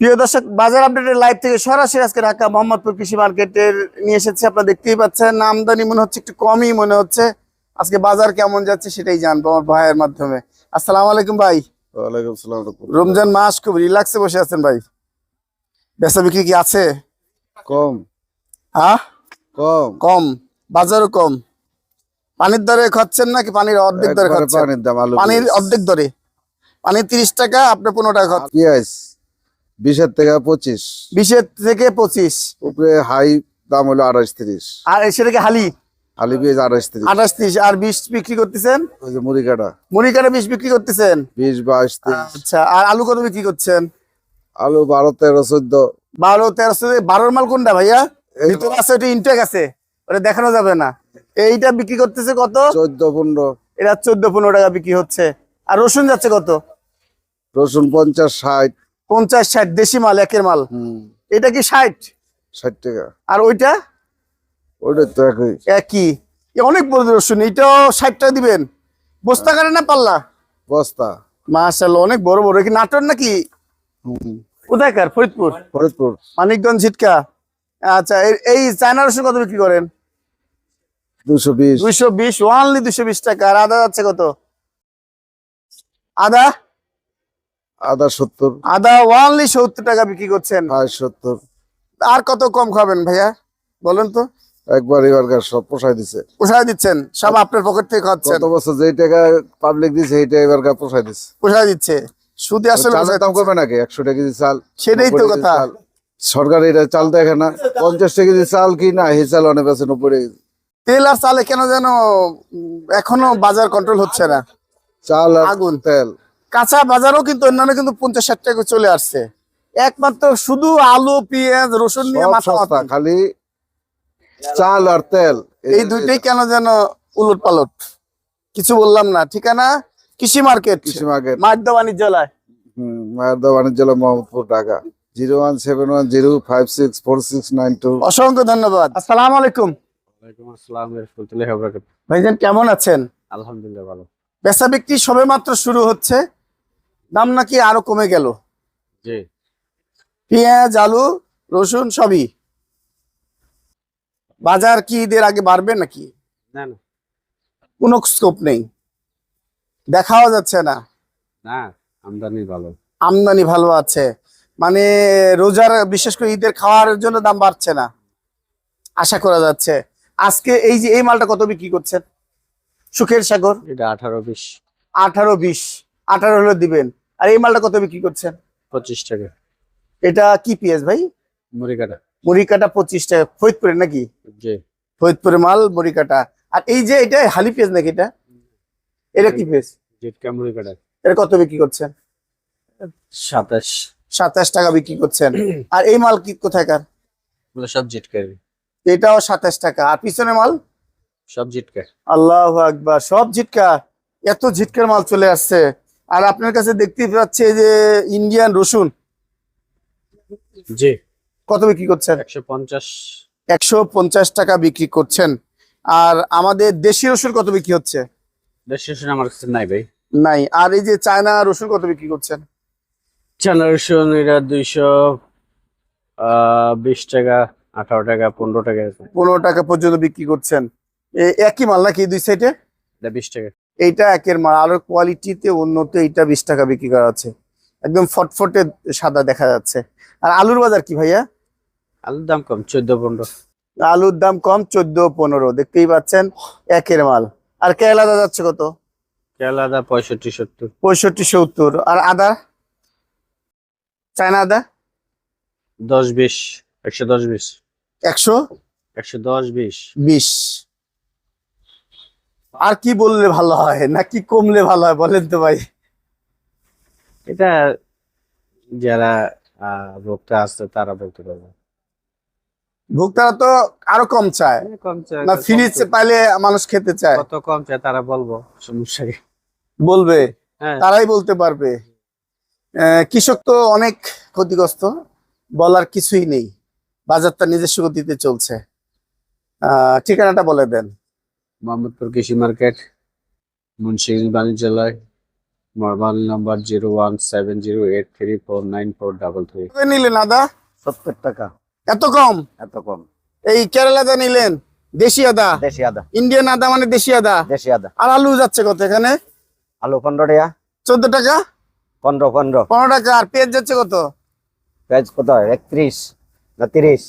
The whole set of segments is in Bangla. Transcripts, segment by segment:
প্রিয় দর্শক বাজার আপডেটের লাইভ থেকে সরাসরি আজকে ঢাকা মোহাম্মদপুর কৃষি মার্কেটের নিয়ে এসেছে। আপনারা দেখতেই পাচ্ছেন আমদানি মনে হচ্ছে একটু কমই মনে হচ্ছে। আজকে বাজার কেমন যাচ্ছে সেটাই জানব আমার ভাইয়ের মাধ্যমে। আসসালামু আলাইকুম ভাই। ওয়ালাইকুম সালাম রমজান মাস খুব রিল্যাক্সে বসে আছেন ভাই। বেচা বিক্রি কি আছে? কম। হ্যাঁ? কম। কম। বাজারও কম। পানির দরে খাচ্ছেন নাকি পানির অর্ধেক দরে খাচ্ছেন? পানির দাম আলু পানির অর্ধেক দরে। পানি তিরিশ টাকা আপনি পনেরো টাকা খাচ্ছেন। বিশের থেকে পঁচিশ। বিশের থেকে পঁচিশ। উপরে হাই দাম হলো আঠাশ তিরিশ। আর সেটাকে হালি? আলু পেঁয়াজ আঠাশ তিরিশ। আঠাশ ত্রিশ। আর বিশ বিক্রি করতেছেন? ওই যে মুড়ি কাটা মুড়ি কাটা বিশ বিক্রি করতেছেন? বিশ বাইশ আচ্ছা আর আলু কত বিক্রি করছেন? আলু বারো তেরো চোদ্দ। বারো বারোর মাল কোনটা ভাইয়া? ভিতরে আছে ওটা ইনটেক আছে। ওটা দেখানো যাবে না। এইটা বিক্রি করতেছে কত? চোদ্দ পনেরো। এটা চোদ্দ পনেরো টাকা বিক্রি হচ্ছে। আর রসুন যাচ্ছে কত? রসুন পঞ্চাশ ষাট। পঞ্চাশ ষাট দেশি মাল একের মাল। হম। এটা কি ষাট? ষাট টাকা। আর ওইটা? ওটা তো একই। একই। অনেক বড় রসুন এটাও ষাট টাকা দিবেন। বস্তা কাটে না পাল্লা? বস্তা। মাশাল্লাহ অনেক বড় বড়। কি নাটোর নাকি। কোথায়কার ফরিদপুর? ফরিদপুর। মানিকগঞ্জ ঝিটকা আচ্ছা এই চায়না রসুন কত বিক্রি করেন? দুশো বিশ। দুইশো বিশ ওয়ানলি দুইশো বিশ টাকা। আর আদা যাচ্ছে কত? আদা? আদা সত্তর। আদা ওয়ানলি সত্তর টাকা বিক্রি করছেন। আয় সত্তর। আর কত কম খাবেন ভাইয়া? বলেন তো। একবার এবারকার সব পোষায় দিছে। পোষায় দিচ্ছেন। সব আপনার পকেট থেকে বছর যেই টাকা পাবলিক এইটা এবারকার পোষায় দিচ্ছে। সুদে আসলে চালের দাম দিচ্ছে। কমে নাকি? একশো টাকা কেজি চাল সেটাই তো কথা। সরকার এটা চাল দেখে না। পঞ্চাশ টাকা কেজি চাল কি না? এই চাল অনেক আছে নব্বই টাকা তেল আর চালে কেন যেন এখনও বাজার কন্ট্রোল হচ্ছে না। চাল আগুন। তেল। কাঁচা বাজারও কিন্তু অন্যান্য কিন্তু পঞ্চাশ ষাট টাকা চলে আসছে। একমাত্র শুধু আলু পেঁয়াজ রসুন নিয়ে মাথা খালি চাল আর তেল। এই দুইটাই কেন যেন উলট পালট কিছু বললাম না ঠিকানা? কৃষি মার্কেট। কৃষি মার্কেট। মাদ্য বাণিজ্যালয় হম মায়ের দা বাণিজ্য জেলা Mohammadpur Dhaka. Zero one seven one zero five six four six nine two. অসংখ্য ধন্যবাদ। আসসালামু আলাইকুম। ওয়ালাইকুম আসসালাম রহমতুল্লাহি ওয়া বারাকাতুহু। ভাইজান কেমন আছেন? আলহামদুলিল্লাহ ভালো। বেচা বিক্রি সবে মাত্র শুরু হচ্ছে। দাম নাকি আরও কমে গেল। পেঁয়াজ আলু রসুন সবই। বাজার কি ঈদের আগে বাড়বে নাকি? না না। কোনো স্কোপ নেই। দেখাও যাচ্ছে না। না আমদানি ভালো। আমদানি ভালো আছে। মানে রোজার বিশেষ করে ঈদের খাওয়ার জন্য দাম বাড়ছে না। আশা করা যাচ্ছে। আজকে এই যে এই মালটা কত বিক্রি করছেন? সুখের সাগর? এটা আঠারো বিশ। আঠারো বিশ। আঠারো হলে দিবেন। আর এই মালটা কত বিক্রি করছেন? পঁচিশ টাকা। এটা কি পেঁয়াজ ভাই? মুড়ি কাটা মুড়ি কাটা পঁচিশ টাকা। ফরিদপুরে নাকি? জি। ফরিদপুরের মাল মুড়ি কাটা আর এই যে এটা হালি পেঁয়াজ নাকি এটা? এটা কি পেঁয়াজ জিটকা মুড়ি কাটা এটা কত বিক্রি করছেন? সাতাশ। সাতাশ টাকা বিক্রি করছেন। আর এই মাল কি কোথায়কার এগুলো সব জিটকা এটাও সাতাশ টাকা। আর পিছনে মাল? সব জিটকা আল্লাহ আকবার সব ঝিটকা এত ঝিটকার মাল চলে আসছে। আর আপনার কাছে দেখতে পাচ্ছি যে ইন্ডিয়ান রসুন। জি। কত বিক্রি করছেন? একশো পঞ্চাশ। একশো পঞ্চাশ টাকা বিক্রি করছেন। আর আমাদের দেশি রসুন কত বিক্রি হচ্ছে? দেড়শো রসুন আমার কাছে নাই ভাই। নাই। আর এই যে চায়না রসুন কত বিক্রি করছেন? চানা রসুন এটা দুইশো আহ বিশ টাকা আঠারো টাকা পনেরো টাকা পনেরো টাকা পর্যন্ত বিক্রি করছেন। একই মাল নাকি দুই সাইডে বিশ টাকা। এইটা একের মাল আরও কোয়ালিটিতে উন্নত এইটা বিশ টাকা বিক্রি করা আছে। একদম ফটফটে সাদা দেখা যাচ্ছে। আর আলুর বাজার কি ভাইয়া? আলুর দাম কম চোদ্দ পনেরো। আলুর দাম কম চোদ্দ পনেরো দেখতেই পাচ্ছেন একের মাল। আর কেরালা আদা যাচ্ছে কত? কেলা দা পঁয়ষট্টি সত্তর। পঁয়ষট্টি সত্তর। আর আদা? চায়না আদা? দশ বিশ। একশো দশ বিশ। একশো? একশো দশ বিশ। বিশ। আর কি বললে ভালো হয়? নাকি কমলে ভালো হয়? বলেন তো ভাই। এটা যারা ভোক্তা আছে তারা বলতে পারবে। ভোক্তারা তো আরও কম চায়। কম চায়, না ফ্রি পাইলে মানুষ খেতে চায়। কত কম চায় তারা বলব সমস্যা বলবে। হ্যাঁ। তারাই বলতে পারবে। আহ, কৃষক তো অনেক ক্ষতিগ্রস্ত। বলার কিছুই নেই। বাজারটা নিজস্ব গতিতে চলছে। আহ, ঠিকানাটা বলে দেন। মোহাম্মদপুর কৃষি market Munshiganj বাণিজ্যালয় mobile number zero one seven zero eight three four nine four double three. নিলেন আদা? সত্তর টাকা। এত কম? এত কম। এই কেরালা আদা নিলেন? দেশি আদা? দেশি আদা। ইন্ডিয়ান আদা মানে দেশি আদা? দেশি আদা। আর আলু যাচ্ছে কত এখানে? আলু পনেরো টাকা। চোদ্দ টাকা? পনেরো পনেরো। পনেরো টাকা। আর পেঁয়াজ যাচ্ছে কত? পেঁয়াজ কত একত্রিশ না তিরিশ?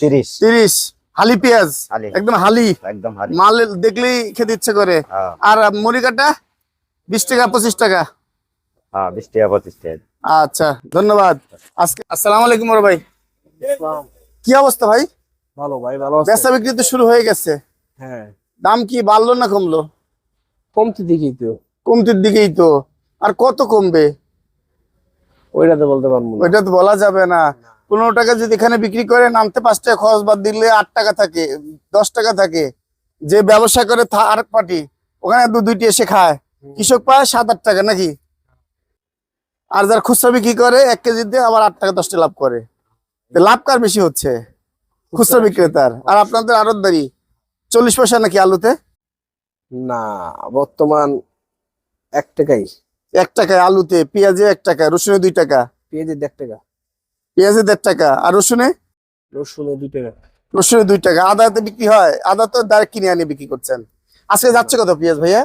তিরিশ। তিরিশ। হালি পেঁয়াজ একদম হালি। একদম মাল দেখলেই খেতে ইচ্ছে করে। হ্যাঁ। আর মুড়ি কাটা বিশ টাকা পঁচিশ টাকা। হ্যাঁ বিশ টাকা পঁচিশ টাকা। আচ্ছা ধন্যবাদ। আজকে আসসালামু আলাইকুম ভাই। কি অবস্থা ভাই? ভালো ভাই ভালো বেচা বিক্রি তো শুরু হয়ে গেছে। হ্যাঁ। দাম কি বাড়লো না কমলো? কমতে দেখি তো। কমতির দিকেই তো। আর কত কমবে? ওইটা তো বলতে পারব ওইটা তো বলা যাবে না। পনেরো টাকা যদি এখানে বিক্রি করে নামতে পাঁচ টাকা খরচ বাদ দিলে আট টাকা থাকে দশ টাকা থাকে। যে ব্যবসা করে আরেক পার্টি ওখানে দু দুইটি এসে খায়। কৃষক পায় সাত আট টাকা নাকি? আর যার খুচরা বিক্রি করে এক কেজিতে আবার আট টাকা দশটা লাভ করে। লাভ কার বেশি হচ্ছে? খুচরা বিক্রেতার। আর আপনাদের আড়তদারি চল্লিশ পয়সা নাকি আলুতে? না বর্তমান এক টাকাই। এক টাকায় আলুতে পেঁয়াজে এক টাকা রসুনে দুই টাকা। পেঁয়াজের দেড় টাকা। পেঁয়াজে দেড় টাকা আর রসুনে? রসুনের দুই টাকা। রসুনের দুই টাকা আদাতে বিক্রি হয় আদা তো ডাইরেক্ট কিনে আনিয়ে বিক্রি করছেন। আজকে যাচ্ছে কত পেঁয়াজ ভাইয়া?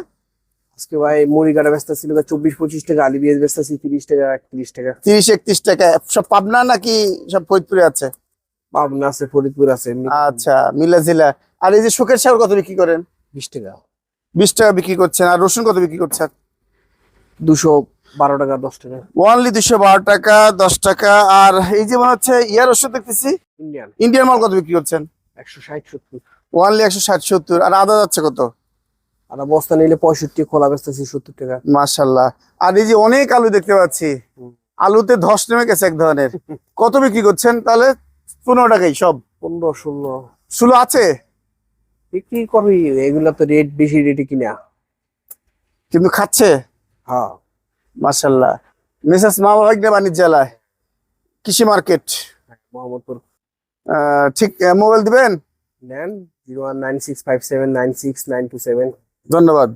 আজকে ভাই মুড়ি কাটা ব্যস্ত ছিল চব্বিশ পঁচিশ টাকা আলি পেঁয়াজ ব্যস্ত আছি তিরিশ টাকা একত্রিশ টাকা। তিরিশ একত্রিশ টাকা সব পাবনা নাকি সব ফরিদপুরে আছে? পাবনা আছে ফরিদপুর আছে আচ্ছা মিলা জিলা। আর এই যে শোকের সার কত বিক্রি করেন? বিশ টাকা। বিশ টাকা বিক্রি করছেন আর রসুন কত বিক্রি করছেন? দুশো বারো টাকা দশ টাকা। ওয়ানলি দুশো বারো টাকা দশ টাকা। আর এই যে মনে হচ্ছে ইয়ার রসুন দেখতেছি? ইন্ডিয়ান ইন্ডিয়ান মাল কত বিক্রি করছেন? একশো ষাট সত্তর। ওয়ানলি একশো ষাট সত্তর। আর আদা যাচ্ছে কত? আর বস্তা নিলে পঁয়ষট্টি খোলা ব্যস্ত সত্তর টাকা। মাশাল্লাহ। আর এই যে অনেক আলু দেখতে পাচ্ছি আলুতে ধস নেমে গেছে এক ধরনের। কত বিক্রি করছেন? তাহলে পনেরো টাকাই সব। পনেরো ষোলো। ষোলো আছে? বিক্রি করবি এগুলা তো রেট বেশি রেটে কিনা। কিন্তু খাচ্ছে? হ্যাঁ। মাশাল্লাহ মিসেস মা বাণিজ্য বাণিজ্যালয় কৃষি মার্কেট। মোহাম্মদপুর। আহ, ঠিক মোবাইল দিবেন? নেন zero one nine six five seven nine six nine two seven. ধন্যবাদ।